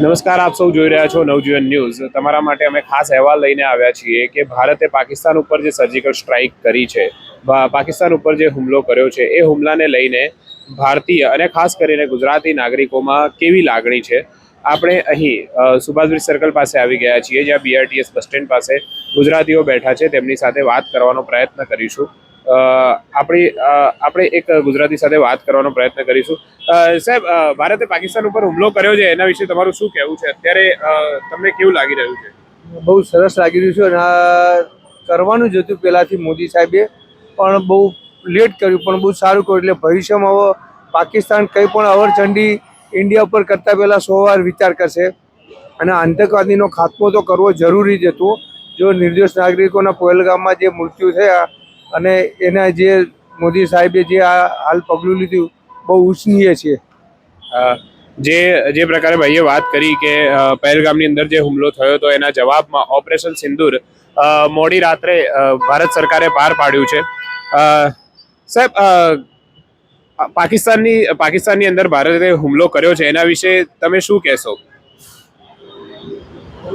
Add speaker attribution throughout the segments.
Speaker 1: નમસ્કાર, આપ સૌ જોઈ રહ્યા છો નવજીવન ન્યૂઝ. તમારા માટે અમે ખાસ અહેવાલ લઈને આવ્યા છીએ કે ભારતે પાકિસ્તાન ઉપર જે સર્જિકલ સ્ટ્રાઇક કરી છે પાકિસ્તાન ઉપર જે હુમલો કર્યો છે, એ હુમલાને લઈને ભારતીય અને ખાસ કરીને ગુજરાતી નાગરિકોમાં કેવી લાગણી છે? આપણે અહીં સુભાષબ્રિજ સર્કલ પાસે આવી ગયા છીએ, જ્યાં બીઆરટીએસ બસ સ્ટેન્ડ પાસે ગુજરાતીઓ બેઠા છે. તેમની સાથે વાત કરવાનો પ્રયત્ન કરીશું. આપણી આપણે એક ગુજરાતી સાથે વાત કરવાનો પ્રયત્ન કરીશું. સાહેબ ભારતે પાકિસ્તાન ઉપર હુમલો કર્યો છે, એના વિશે તમારું શું કહેવું છે? અત્યારે તમને કેવું લાગી રહ્યું છે?
Speaker 2: બહુ સરસ લાગી રહ્યું છે અને કરવાનું જ હતું પહેલાંથી મોદી સાહેબે, પણ બહુ લેટ કર્યું, પણ બહુ સારું કર્યું. એટલે ભવિષ્યમાં પાકિસ્તાન કંઈ પણ અવરચંડી ઇન્ડિયા ઉપર કરતાં પહેલાં સો વાર વિચાર કરશે. અને આતંકવાદીનો ખાત્મો તો કરવો જરૂરી જ હતો. જો નિર્દોષ નાગરિકોના પહેલગામમાં જે મૃત્યુ થયા અને એના જે મોદી સાહેબે જે આ હાલ પગલું લીધું બહુ ઉચ્ચનીય છે.
Speaker 1: જે જે પ્રકારે ભાઈએ વાત કરી કે પહેલગામની અંદર જે હુમલો થયો હતો એના જવાબમાં ઓપરેશન સિંદૂર અ, મોડી રાત્રે ભારત સરકારે પાર પાડ્યું છે. અ, સાહેબ પાકિસ્તાનની પાકિસ્તાનની અંદર ભારતે હુમલો કર્યો છે એના વિશે તમે શું કહેશો?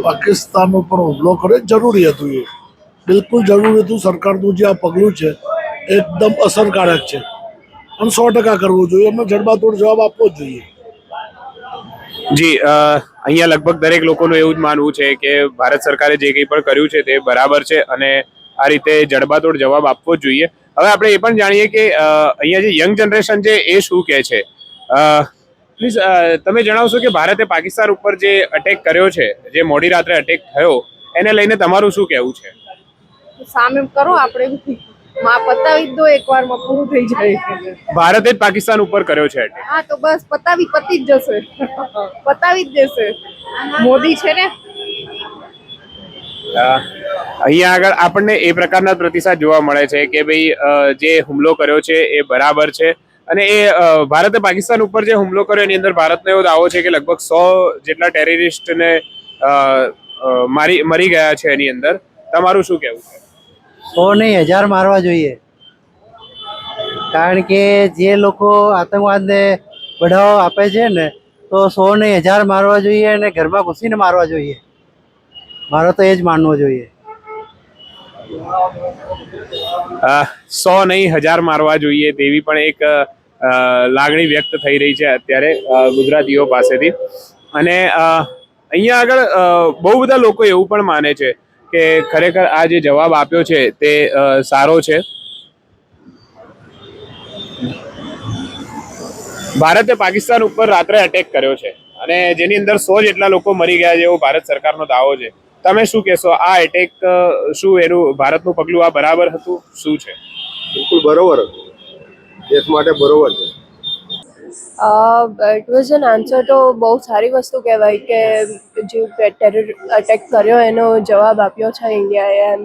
Speaker 3: પાકિસ્તાન ઉપર હુમલો કર્યો જરૂરી હતું એ. બિલકુલ જરૂરી હતું સરકારનું જે આ પગલું છે, એકદમ અસરકારક છે. અને સો ટકા કરવું જોઈએ એમને જડબાતોડ જવાબ આપવો જ જોઈએ.
Speaker 1: જી અહીંયા લગભગ દરેક લોકોનું એવું જ માનવું છે કે ભારત સરકારે જે કંઈ પણ કર્યું છે તે બરાબર છે અને આ રીતે જડબાતોડ જવાબ આપવો જ જોઈએ. હવે આપણે એ પણ જાણીએ કે અહીંયા જે યંગ જનરેશન છે એ શું કહે છે? પ્લીઝ તમે જણાવશો કે ભારતે પાકિસ્તાન ઉપર જે અટેક કર્યો છે, જે મોડી રાત્રે અટેક થયો, એને લઈને તમારું શું કહેવું છે?
Speaker 4: સામે કરો આપણે માં પતાવી દો એકવારમાં પૂરું થઈ જાય.
Speaker 1: ભારતે જ પાકિસ્તાન ઉપર કર્યો છે
Speaker 4: હા તો બસ પતાવી પતી જ જશે. પતાવી જ દેશે. મોદી છે ને?
Speaker 1: અહીંયા આગળ આપણને એ પ્રકારના પ્રતિસાદ જોવા મળે છે કે ભાઈ જે હુમલો કર્યો છે એ બરાબર છે. અને એ ભારતે પાકિસ્તાન ઉપર જે હુમલો કર્યો એની અંદર ભારતનો એવો દાવો છે કે લગભગ સો જેટલા ટેરરિસ્ટને મારી મરી ગયા છે એની અંદર. તમારું શું કહેવું છે?
Speaker 5: સો નહીં, હજાર મારવા જોઈએ. કારણ કે જે લોકો આતંકવાદને બઢાવો આપે છે ને, તો સો નહીં, હજાર મારવા જોઈએ અને ઘરમાં ઘૂસીને મારવા જોઈએ. મારો તો એ જ માનવો જોઈએ.
Speaker 1: સો નહીં, હજાર મારવા જોઈએ તેવી પણ એક લાગણી વ્યક્ત થઈ રહી છે અત્યારે ગુજરાતીઓ પાસેથી. અને અહીંયા આગળ બહુ બધા લોકો એવું પણ માને છે કે ખરેખર આ જે જવાબ આપ્યો છે તે સારો છે? ભારતે પાકિસ્તાન ઉપર રાત્રે અટેક કર્યો છે અને જેની અંદર સો જેટલા લોકો મરી ગયા છે એવો ભારત સરકારનો દાવો છે. તમે શું કહેશો? આ એટેક શું એનું ભારતનું પગલું આ બરાબર હતું? શું છે?
Speaker 6: બિલકુલ બરોબર હતું. દેશ માટે બરોબર છે.
Speaker 7: ઇટ વોઝ એન આન્સર તો બહુ સારી વસ્તુ કહેવાય કે જે ટેરર અટેક કર્યો એનો જવાબ આપ્યો છે ઇન્ડિયાએ એમ.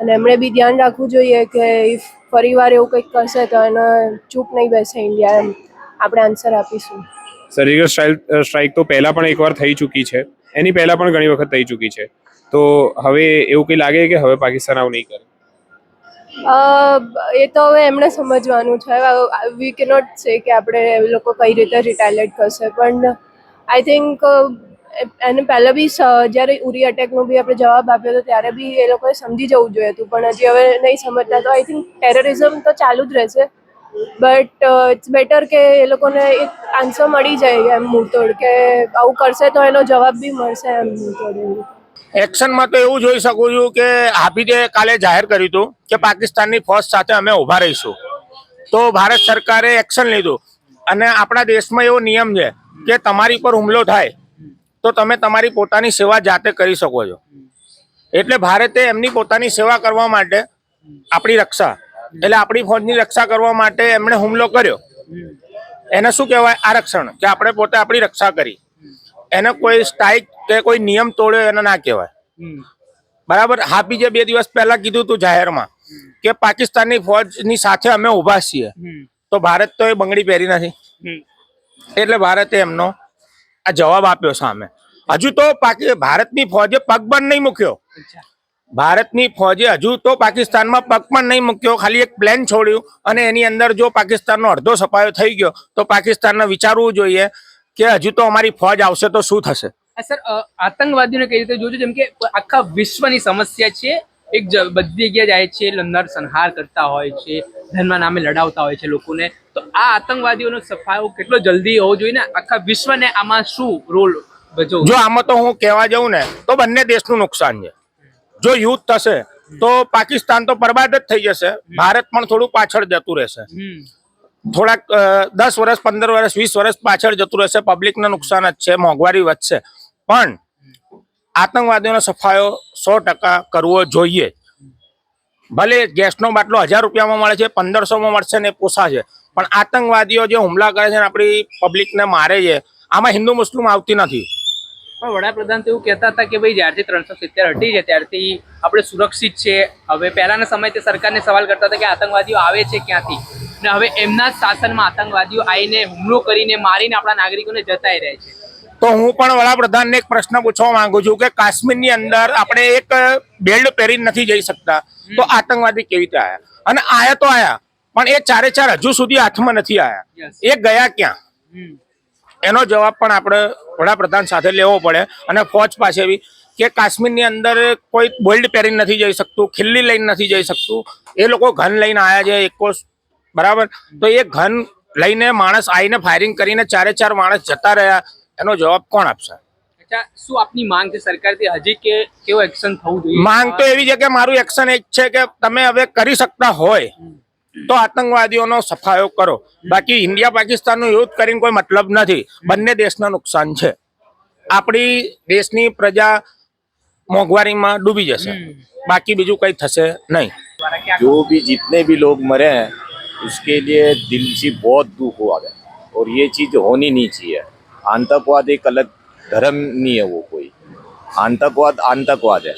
Speaker 7: અને એમણે બી ધ્યાન રાખવું જોઈએ કે ઇફ ફરીવાર એવું કંઈક કરશે તો એને ચૂપ નહીં બેસે ઇન્ડિયા એમ. આપણે આન્સર આપીશું.
Speaker 1: સર્જિકલ સ્ટ્રાઇક તો પહેલાં પણ એકવાર થઈ ચૂકી છે. એની પહેલાં પણ ઘણી વખત થઈ ચૂકી છે. તો હવે એવું કંઈ લાગે કે હવે પાકિસ્તાન આવું નહીં કરે?
Speaker 7: એ તો હવે એમણે સમજવાનું છે. વી કેનોટ સે કે આપણે એ લોકો કઈ રીતે રિટાલિએટ કરશે. પણ આઈ થિંક એને પહેલાં બી જ્યારે ઉરી અટેકનો બી આપણે જવાબ આપ્યો હતો ત્યારે બી એ લોકોએ સમજી જવું જોઈએ હતું. પણ હજી હવે નહીં સમજતા તો આઈ થિંક ટેરરિઝમ તો ચાલુ જ રહેશે. બટ ઇટ્સ બેટર કે એ લોકોને એક આન્સર મળી જાય એમ મૂળતોડ કે આવું કરશે તો એનો જવાબ બી મળશે એમ મૂળતોડ એવું.
Speaker 8: એક્શનમાં તો એવું જોઈ શકું છું કે હાફિજે કાલે જાહેર કર્યું હતું કે પાકિસ્તાનની ફોજ સાથે અમે ઊભા રહીશું. તો ભારત સરકારે એક્શન લીધું. અને આપણા દેશમાં એવો નિયમ છે કે તમારી પર હુમલો થાય તો તમે તમારી પોતાની સેવા જાતે કરી શકો છો. એટલે ભારતે એમની પોતાની સેવા કરવા માટે આપણી રક્ષા, એટલે આપણી ફોજની રક્ષા કરવા માટે એમણે હુમલો કર્યો. એને શું કહેવાય? આરક્ષણ, કે આપણે પોતે આપણી રક્ષા કરી. એને કોઈ સ્ટ્રાઇક કે કોઈ નિયમ તોડ્યો એને ના કહેવાય. બરાબર? હાપી જે બે દિવસ પહેલા કીધું હતું જાહેરમાં કે પાકિસ્તાનની ફોજની સાથે અમે ઊભા છીએ. તો ભારત તો એ બંગડી પહેરી નથી. એટલે ભારતે એમનો આ જવાબ આપ્યો સામે. હજુ તો પાકી ભારતની ફોજે પગ પણ નહીં મૂક્યો. ભારતની ફોજે હજુ તો પાકિસ્તાનમાં પગ પણ નહીં મૂક્યો. ખાલી એક પ્લેન છોડ્યું અને એની અંદર જો પાકિસ્તાનનો અડધો સપાયો થઈ ગયો તો પાકિસ્તાનને વિચારવું જોઈએ કે હજુ તો અમારી ફોજ આવશે તો શું થશે?
Speaker 9: સર આતંકવાદીઓને કઈ રીતે જોજો જેમ કે આખા વિશ્વની સમસ્યા છે એક બધી જગ્યાએ જાય છે લંદર સંહાર કરતા હોય છે ધર્મના નામે લડાવતા હોય છે લોકોને. તો આ આતંકવાદીઓનો સફાયો કેટલો જલ્દી હોવો જોઈએ ને? આખા વિશ્વને આમાં શું રોલ ભજવો
Speaker 8: જો આમાં તો હું કહેવા જાઉં ને તો બંને દેશનું નુકસાન છે. જો યુદ્ધ થશે તો પાકિસ્તાન તો બરબાદ જ થઈ જશે. ભારત પણ થોડું પાછળ જતું રહેશે. થોડાક દસ વર્ષ, પંદર વર્ષ, વીસ વર્ષ પાછળ જતું રહેશે. પબ્લિકને નુકસાન જ છે, મોંઘવારી વધશે. પણ આતંકવાદીઓનો સફાયો સો ટકા કરવો જોઈએ. ભલે ગેસનો બાટલો હજાર રૂપિયામાં મળે છે, પંદરસોમાં મળશે ને પોસાશે. પણ આતંકવાદીઓ જે હુમલા કરે છે ને આપણી પબ્લિકને મારે છે, આમાં હિન્દુ, મુસ્લિમ આવતી નથી.
Speaker 9: પણ વડાપ્રધાન તો એવું કહેતા હતા કે ભાઈ જ્યારથી ત્રણસો સિત્તેર હટી છે ત્યારથી આપણે સુરક્ષિત છે. હવે પહેલાના સમયે તે સરકારને સવાલ કરતા હતા કે આતંકવાદીઓ આવે છે ક્યાંથી? ને હવે એમના જ શાસનમાં આતંકવાદીઓ આવીને હુમલો કરીને મારીને આપણા નાગરિકોને જતાઈ રહે છે.
Speaker 8: તો હું પણ વડાપ્રધાનને એક પ્રશ્ન પૂછવા માંગુ છું કે કાશ્મીરની અંદર આપણે એક બેલ્ટ પહેરીને નથી જઈ શકતા. તો આતંકવાદી કેવી રીતે આયા? અને આયા તો આયા પણ એ ચારે ચાર હજુ સુધી હાથમાં નથી આયા. એ ગયા ક્યાં. એનો જવાબ પણ આપણે વડાપ્રધાન સાથે લેવો પડે. અને ફોજ પાસે બી કે કાશ્મીરની અંદર કોઈ બોલ્ડ પહેરીને નથી જઈ શકતું ખિલ્લી લઈને નથી જઈ શકતું. એ લોકો ઘન લઈને આવ્યા છે એકો બરાબર? તો એ ઘન લઈને માણસ આવીને ફાયરિંગ કરીને ચારે ચાર માણસ જતા રહ્યા. એનો જવાબ કોણ આપશે?
Speaker 9: શું આપની માંગ છે સરકારથી? હજી કે કેવો એક્શન થવું જોઈએ?
Speaker 8: માંગ તો એવી છે કે મારું એક્શન એક છે કે તમે હવે કરી શકતા હોય. તો આતંકવાદીઓનો સફાયો કરો બાકી ઇન્ડિયા પાકિસ્તાનનું યુદ્ધ કરીને કોઈ મતલબ નથી બંને દેશના નુકસાન છે આપણી દેશની પ્રજા મોંઘવારીમાં ડૂબી જશે બાકી બીજું કઈ થશે નહીં
Speaker 10: जो भी जितने भी लोग मरे हैं उसके लिए दिल से बहुत दुख हुआ है और ये चीज़ होनी नहीं चाहिए आतंकवाद एक अलग धर्म नहीं है वो कोई आतंकवाद आतंकवाद है।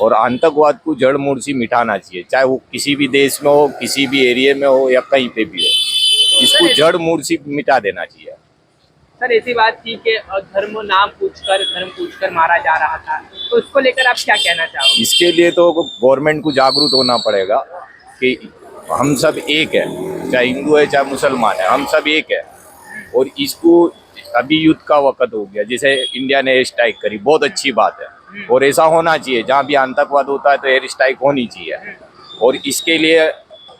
Speaker 10: और आतंकवाद को जड़ मूड़ से मिटाना चाहिए चाहे वो किसी भी देश में हो किसी भी एरिया में हो या कहीं पे भी हो। इसको जड़ मूड़ से मिटा देना चाहिए।
Speaker 9: सर ऐसी बात थी कि धर्म नाम पूछकर धर्म पूछकर मारा जा रहा था। तो उसको लेकर आप क्या कहना चाहोगे?
Speaker 10: इसके लिए तो गवर्नमेंट को जागरूक होना पड़ेगा कि हम सब एक है चाहे हिंदू है चाहे मुसलमान है हम सब एक है। और इसको अभी युद्ध का वक्त हो गया जिसे इंडिया ने एयर स्ट्राइक करी बहुत अच्छी बात है। और ऐसा होना चाहिए जहाँ भी आतंकवाद होता है तो एयर स्ट्राइक होनी चाहिए। और इसके लिए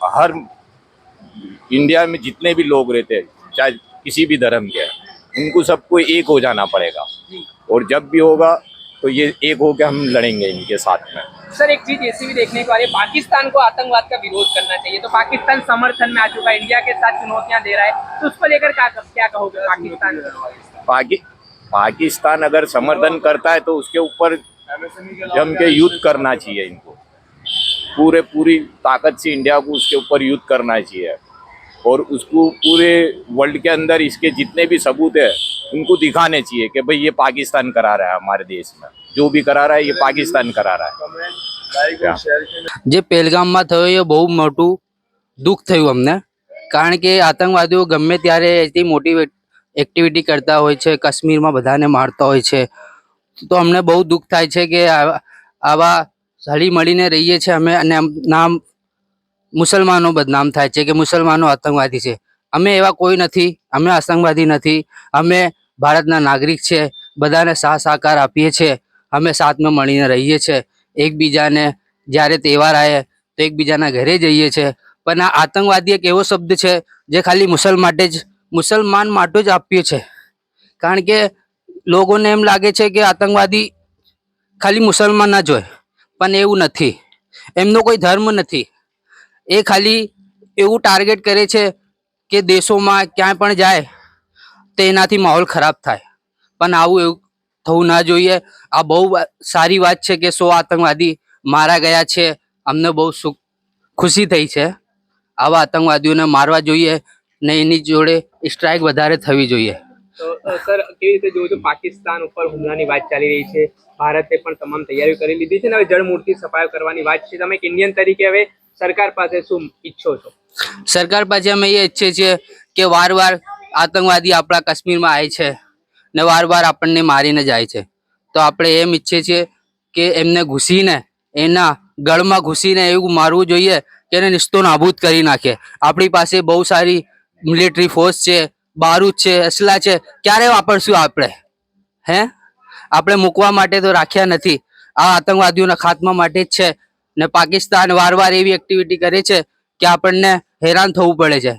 Speaker 10: हर इंडिया में जितने भी लोग रहते हैं चाहे किसी भी धर्म के उनको सबको एक हो जाना पड़ेगा। और जब भी होगा तो ये एक होकर हम लड़ेंगे इनके साथ में।
Speaker 9: सर एक चीज़ ऐसी भी देखने को आ रही है पाकिस्तान को आतंकवाद का विरोध करना चाहिए। तो पाकिस्तान समर्थन में आ चुका है इंडिया के साथ चुनौतियाँ दे रहा है तो उसको लेकर क्या क्या कहोगे पाकिस्तान?
Speaker 10: पाकि पाकिस्तान अगर समर्थन करता है तो उसके ऊपर जम के युद्ध करना चाहिए इनको। पूरे पूरी ताकत से इंडिया को उसके ऊपर युद्ध करना चाहिए। और उसको पूरे वर्ल्ड के अंदर इसके जितने भी सबूत है उनको दिखाने चाहिए कि भाई ये पाकिस्तान करा रहा है हमारे देश में जो भी करा रहा है ये पाकिस्तान करा रहा है क्या?
Speaker 11: જે પહેલગામમાં થયો એ બહુ મોટું દુઃખ થયું અમને કારણ કે આતંકવાદીઓ ગમે ત્યારે એટલી મોટી એક્ટિવિટી કરતા હોય છે કાશ્મીરમાં બધાને મારતા હોય છે તો અમને બહુ દુઃખ થાય છે કે આવા આવા હળી મળીને રહીએ છીએ અમે અને આમ નામ મુસલમાનો બદનામ થાય છે કે મુસલમાનો આતંકવાદી છે. અમે એવા કોઈ નથી, અમે આતંકવાદી નથી, અમે ભારતના નાગરિક છે, બધાને સાહ સહકાર આપીએ છીએ અમે સાથમાં મળીને રહીએ છીએ એકબીજાને જ્યારે તહેવાર આવે તો એકબીજાના ઘરે જઈએ છીએ પણ આ આતંકવાદી એક એવો શબ્દ છે જે ખાલી મુસલ માટે જ, મુસલમાન માટે જ આપ્યો છે. કારણ કે લોકોને એમ લાગે છે કે આતંકવાદી ખાલી મુસલમાન જ હોય. પણ એવું નથી. એમનો કોઈ ધર્મ નથી. એ ખાલી એવું ટાર્ગેટ કરે છે કે દેશોમાં ક્યાંય પણ જાય, તો એનાથી માહોલ ખરાબ થાય. પણ આવું એવું થવું ના જોઈએ. આ બહુ સારી વાત છે કે સો આતંકવાદી મારા ગયા છે. અમને બહુ સુખ, ખુશી થઈ છે. આવા આતંકવાદીઓને મારવા જોઈએ ને એની જોડે સ્ટ્રાઇક વધારે થવી જોઈએ.
Speaker 9: તો સર, કેવી રીતે જોવો છો? પાકિસ્તાન ઉપર હુમલાની વાત ચાલી રહી છે. ભારતે પણ તમામ તૈયારીઓ કરી લીધી છે ને હવે જળમૂર્તિ સફાયો કરવાની વાત છે. તમે એક ઇન્ડિયન તરીકે હવે સરકાર પાસે શું ઈચ્છો છો?
Speaker 11: સરકાર પાસે અમે એ ઈચ્છીએ છીએ કે વાર વાર આતંકવાદી આપણા કાશ્મીરમાં આવે છે ને વાર વાર આપણને મારીને જાય છે. તો આપણે એમ ઈચ્છીએ છીએ કે એમને ઘૂસીને, એના ગળમાં ઘૂસીને એવું મારવું જોઈએ કે એને નિસ્તો નાબૂદ કરી નાખે. આપણી પાસે બહુ સારી મિલિટરી ફોર્સ છે, બારૂદ છે, અસલા છે, ક્યારે વાપરશું આપણે? હે? આપણે મૂકવા માટે તો રાખ્યા નથી. આ આતંકવાદીઓના ખાત્મા માટે જ છે. ને પાકિસ્તાન વાર વાર એવી એક્ટિવિટી કરે છે કે આપણને હેરાન થવું પડે છે.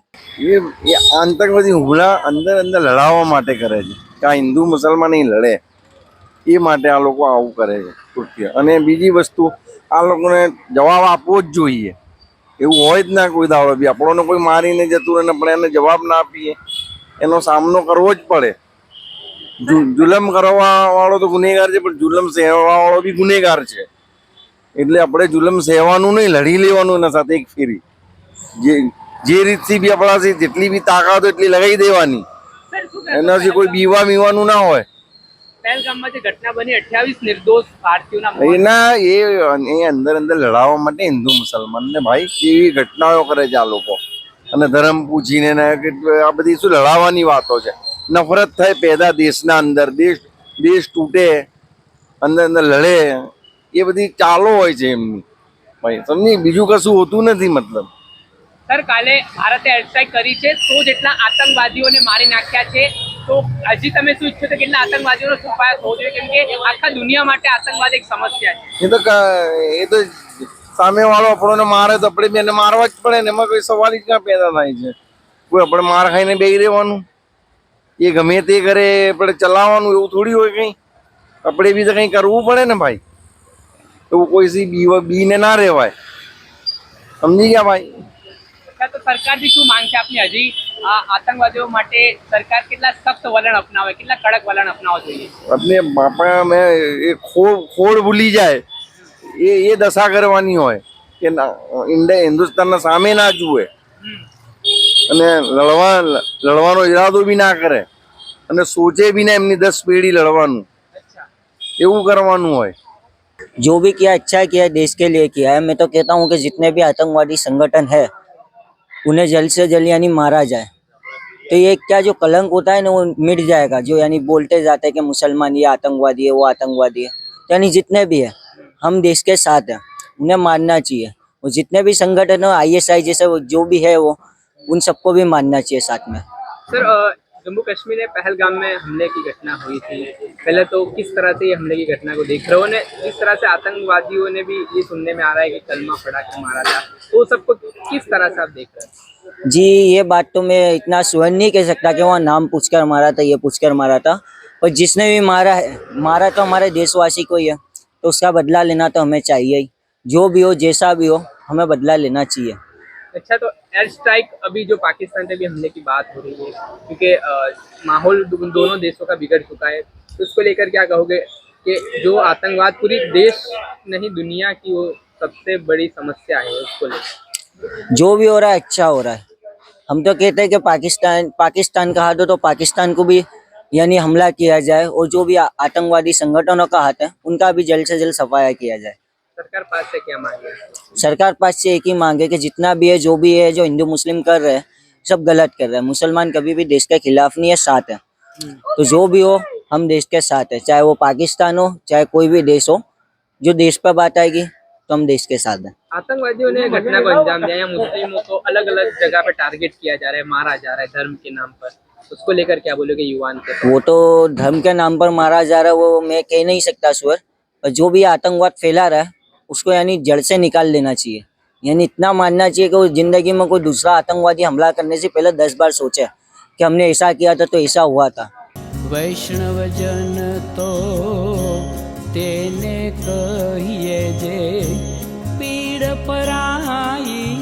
Speaker 6: એ આતંકવાદી હુમલા અંદર અંદર લડાવવા માટે કરે છે. કે આ હિન્દુ મુસલમાન નહીં લડે. એ માટે આ લોકો આવું કરે છે, કૃત્ય. અને બીજી વસ્તુ, આ લોકોને જવાબ આપવો જ જોઈએ. એવું હોય જ ના કોઈ દાડો બી. આપણોને કોઈ મારીને જતું રહે ને આપણે એને જવાબ ના આપીએ. એનો સામનો કરવો જ પડે. જુલમ કરવા વાળો તો ગુનેગાર છે, પણ જુલમ સહેવા વાળો બી ગુનેગાર છે. એટલે આપણે જુલમ સહેવાનું નહીં લડી લેવાનું એના સાથે એક ફેરી. જે જે રીતથી બી આપણાથી જેટલી બી તાકાત હોય એટલી લગાવી દેવાની. એનાથી કોઈ બીવા મીવાનું ના હોય. એના એ એ અંદર અંદર લડાવવા માટે હિન્દુ મુસલમાન ને ભાઈ કેવી ઘટનાઓ કરે છે આ લોકો. અને ધર્મ પૂછીને આ બધી શું લડાવવાની વાતો છે. નફરત થાય પેદા દેશના અંદર દેશ દેશ તૂટે અંદર અંદર લડે. એ બધી ચાલો હોય છે એમની ભાઈ સમજી? બીજું કશું હોતું નથી મતલબ.
Speaker 9: સર કાલે ભારતે એરસ્ટ્રાઇક કરી છે તો જેટલા આતંકવાદીઓને મારી નાખ્યા છે તો હજી તમે શું ઈચ્છો છો કેટલા આતંકવાદીઓનો છુપાયા થવો જોઈએ? કેમ કે આખા દુનિયા માટે આતંકવાદ એક સમસ્યા છે.
Speaker 6: એ તો એ તો સામે વાળો આપણને મારે તો આપણે બેને મારવા જ પડે ને એમાં કોઈ સવાલ જ ક્યાં પેદા થાય છે? કોઈ આપણે માર ખાઈને બેસી રહેવાનું? એ ગમે તે કરે આપણે ચલાવવાનું એવું થોડી હોય કંઈ? આપણે બી તો કંઈ કરવું પડે ને ભાઈ. એવું કોઈ સી બી બીને ના રહેવાય સમજી ગયા ભાઈ?
Speaker 9: તો સરકારથી શું માંગ છે આપની? હજી આ આતંકવાદીઓ માટે સરકાર કેટલા સખ્ત વલણ અપનાવે કેટલા કડક વલણ અપનાવવા જોઈએ?
Speaker 6: આપણે બાપા મેં એ ખોડ ખોડ ભૂલી જાય. એ એ દશા કરવાની હોય કે ઇન્ડિયા હિન્દુસ્તાનના સામે ના જુએ. અને લડવા લડવાનો ઈરાદો બી ના કરે. અને સોચે બી ને એમની દસ પેઢી લડવાનું. એવું કરવાનું હોય.
Speaker 5: जो भी किया अच्छा किया है देश के लिए किया है। मैं तो कहता हूँ कि जितने भी आतंकवादी संगठन है, उन्हें जल्द से जल्द यानी मारा जाए। तो ये क्या जो कलंक होता है ना, वो मिट जाएगा। जो यानी बोलते जाते हैं कि मुसलमान ये आतंकवादी है, वो आतंकवादी है। तो यानी जितने भी है, हम देश के साथ हैं, उन्हें मानना चाहिए। और जितने भी संगठन हो आईएसआई जैसे वो जो भी है वो, उन सबको भी मानना चाहिए साथ में।
Speaker 9: सर जम्मू कश्मीर में पहलगाम में हमले की घटना हुई थी। पहले तो किस तरह से ये हमले की घटना को देख रहे हो? ने तरह से आतंकवादियों ने भी ये सुनने में आ रहा है कि कलमा पड़ा के मारा था? तो सबको किस तरह से आप देख रहे हैं?
Speaker 5: जी, ये बात तो मैं इतना स्वयं नहीं कह सकता कि वहाँ नाम पूछकर मारा था, ये पूछकर मारा था। पर जिसने भी मारा है, मारा तो हमारे देशवासी को ही है तो उसका बदला लेना तो हमें चाहिए ही। जो भी हो, जैसा भी हो, हमें बदला लेना चाहिए।
Speaker 9: अच्छा तो एयर स्ट्राइक अभी जो पाकिस्तान से भी हमले की बात हो रही है, क्योंकि माहौल दोनों देशों का बिगड़ चुका है तो उसको लेकर क्या कहोगे कि जो आतंकवाद पूरी देश नहीं, दुनिया की वो सबसे बड़ी समस्या है उसको लेकर?
Speaker 5: जो भी हो रहा है अच्छा हो रहा है। हम तो कहते हैं कि पाकिस्तान पाकिस्तान का हाथ हो तो पाकिस्तान को भी यानी हमला किया जाए, और जो भी आतंकवादी संगठनों का हाथ है, उनका भी जल्द से जल्द सफाया किया जाए।
Speaker 9: सरकार पास से क्या मांगे?
Speaker 5: सरकार पास से एक ही मांग कि जितना भी है जो भी है जो हिंदू मुस्लिम कर रहे हैं सब गलत कर रहे हैं। मुसलमान कभी भी देश के खिलाफ नहीं है साथ है। तो जो भी हो हम देश के साथ है। चाहे वो पाकिस्तान हो चाहे कोई भी देश हो जो देश पर बात आएगी तो हम देश के साथ हैं।
Speaker 9: आतंकवादियों ने घटना को अंजाम दिया मुस्लिमों को अलग अलग जगह पे टारगेट किया जा रहा है मारा जा रहा है धर्म के नाम पर? उसको लेकर क्या बोलोगे युवान के
Speaker 5: वो तो धर्म के नाम पर मारा जा रहा है वो मैं कह नहीं सकता स्वर पर जो भी आतंकवाद फैला रहा है उसको यानी जड़ से निकाल लेना चाहिए। यानी इतना मानना चाहिए कि वो ज़िंदगी में कोई दूसरा आतंकवादी हमला करने से पहले दस बार सोचे कि हमने ऐसा किया था तो ऐसा हुआ था।
Speaker 12: वैष्णव जन तो तेने कहिए जे, पीड़ पराई